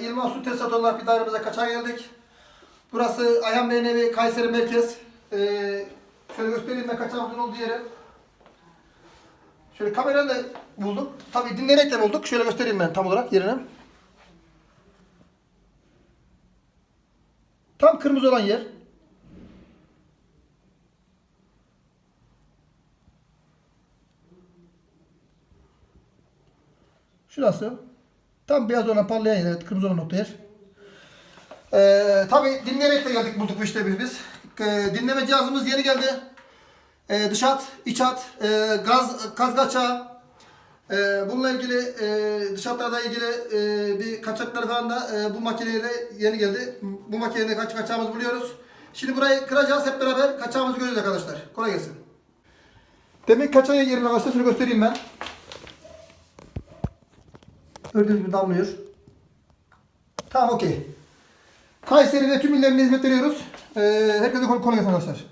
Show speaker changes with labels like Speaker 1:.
Speaker 1: Yılmaz Su Tesisat olarak bir dairemize kaçar geldik. Burası Ayhan Bey'in evi Kayseri Merkez. Ee, şöyle göstereyim ben kaçağımızın olduğu yeri. Şöyle kamerayla da bulduk. Tabii dinleyerek de bulduk. Şöyle göstereyim ben tam olarak yerini. Tam kırmızı olan yer. Şurası. Tam beyaz olan parlayan yer. Kırmızı olan nokta yer. Ee, tabii dinleyerek de geldik bulduk bu işte biz. Ee, dinleme cihazımız yeni geldi. Ee, dış hat, iç hat, e, gaz, gaz kaçağı. Ee, bununla ilgili e, dış hatlarla ilgili e, bir kaçakları falan da e, bu makineyle yeni geldi. Bu makineyle kaç kaçağımızı buluyoruz. Şimdi burayı kıracağız hep beraber kaçağımızı göreceğiz arkadaşlar. Kolay gelsin. Demek kaçağı yerini arkadaşlar şunu göstereyim ben. Gördüğünüz gibi damlıyor. Tamam okey. Kayseri ve tüm illerine hizmet veriyoruz. Ee, herkese kolay gelsin arkadaşlar.